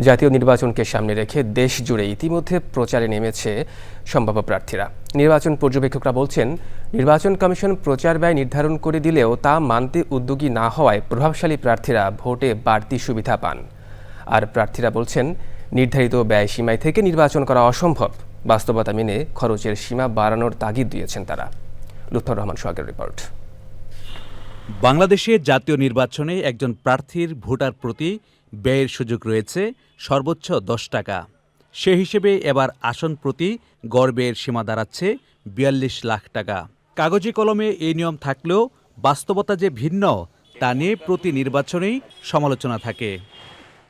জাতীয় নির্বাচনকে সামনে রেখে দেশ জুড়ে ইতিমধ্যে প্রচারে নেমেছে সম্ভাব্য প্রার্থীরা। নির্বাচন পর্যবেক্ষকরা বলছেন, নির্বাচন কমিশন প্রচার ব্যয় নির্ধারণ করে দিলেও তা মানতে উদ্যোগী না হওয়ায় প্রভাবশালী প্রার্থীরা ভোটে বাড়তি সুবিধা পান। আর প্রার্থীরা বলছেন, নির্ধারিত ব্যয় সীমায় থেকে নির্বাচন করা অসম্ভব। বাস্তবতা মেনে খরচের সীমা বাড়ানোর তাগিদ দিয়েছেন তারা। লুৎফর রহমান সোহাগের রিপোর্ট। বাংলাদেশে জাতীয় নির্বাচনে একজন প্রার্থীর ভোটার প্রতি ব্যয়ের সুযোগ রয়েছে, সর্বোচ্চ দশ টাকা। সে হিসেবে এবার আসন প্রতি গড় ব্যয়ের সীমা দাঁড়াচ্ছে বিয়াল্লিশ লাখ টাকা। কাগজে কলমে এই নিয়ম থাকলেও বাস্তবতা যে ভিন্ন, তা নিয়ে প্রতি নির্বাচনেই সমালোচনা থাকে।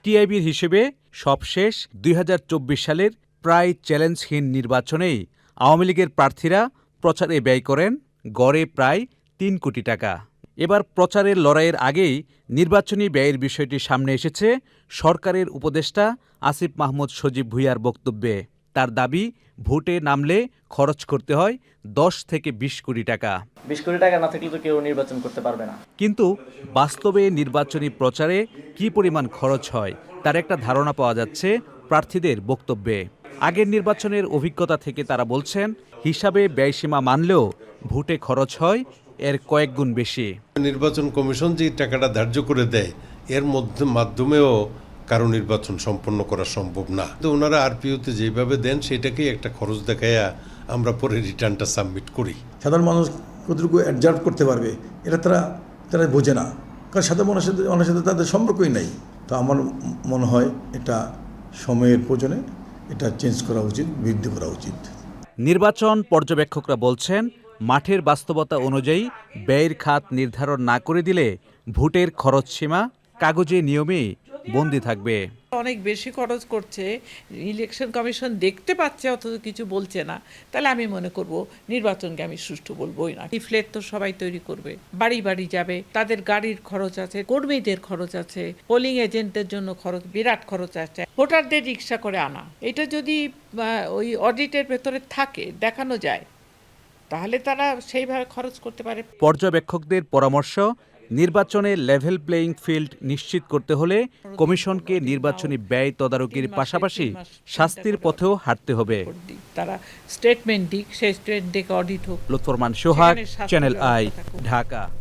টিআইবির হিসেবে সবশেষ দুই হাজার চব্বিশ সালের প্রায় চ্যালেঞ্জহীন নির্বাচনেই আওয়ামী লীগের প্রার্থীরা প্রচারে ব্যয় করেন গড়ে প্রায় তিন কোটি টাকা। এবার প্রচারের লড়াইয়ের আগেই নির্বাচনী ব্যয়ের বিষয়টি সামনে এসেছে সরকারের উপদেষ্টা আসিফ মাহমুদ সজীব ভুইয়ার বক্তব্যে। তার দাবি ভোটে নামলে খরচ করতে হয় দশ থেকে বিশ কোটি টাকা। বিশ কোটি টাকা না থাকলে তো কেউ নির্বাচন করতে পারবে না। কিন্তু বাস্তবে নির্বাচনী প্রচারে কী পরিমাণ খরচ হয় তার একটা ধারণা পাওয়া যাচ্ছে প্রার্থীদের বক্তব্যে। আগের নির্বাচনের অভিজ্ঞতা থেকে তারা বলছেন হিসাবে ব্যয়সীমা মানলেও ভোটে খরচ হয় এর কয়েক গুণ বেশি। নির্বাচন কমিশন যে টাকাটা ধার্য করে দেয় এর মধ্যে মাধ্যমেও কারও নির্বাচন সম্পন্ন করা সম্ভব না। তো ওনারা আরপিওতে যেভাবে দেন সেটাকেই একটা খরচ দেখাইয়া আমরা পরে রিটার্নটা সাবমিট করি। সাধারণ মানুষ কতটুকু অ্যাডজার্ভ করতে পারবে এটা তারা তারা বোঝে না। কারণ সাধারণ মানুষের সাথে মানুষের সাথে তাদের সম্পর্কই নাই। তো আমার মনে হয় এটা সময়ের প্রয়োজনে এটা চেঞ্জ করা উচিত বৃদ্ধি করা উচিত। নির্বাচন পর্যবেক্ষকরা বলছেন মাঠের বাস্তবতা অনুযায়ী ব্যয়ের খাত নির্ধারণ না করে দিলে ভোটের খরচ সীমা কাগজে নিয়মেই বন্দি থাকবে। অনেক বেশি খরচ করছে, ইলেকশন কমিশন দেখতে পাচ্ছে, অথচ কিছু বলছে না। তাহলে আমি মনে করব, নির্বাচনকে আমি সুষ্ঠু বলবোই না। লিফলেট তো সবাই তৈরি করবে, বাড়ি বাড়ি যাবে, তাদের গাড়ির খরচ আছে, কর্মীদের খরচ আছে পোলিং এজেন্টের জন্য খরচ, বিরাট খরচ আছে। ভোটারদের রিক্সা করে আনা, এটা যদি ওই অডিটের ভেতরে থাকে, দেখানো যায় তাহলে তারা সেইভাবে খরচ করতে পারে। পর্যবেক্ষকদের পরামর্শ নির্বাচনে লেভেল প্লেয়িং ফিল্ড নিশ্চিত করতে হলে কমিশনকে নির্বাচনী ব্যয় তদারকির পাশাপাশি শাস্তির পথেও হাঁটতে হবে। তারা স্টেটমেন্ট দিক সেই স্টেটমেন্ট দেখে অডিট হোক। Lutfor Rahman Sohag channel I Dhaka.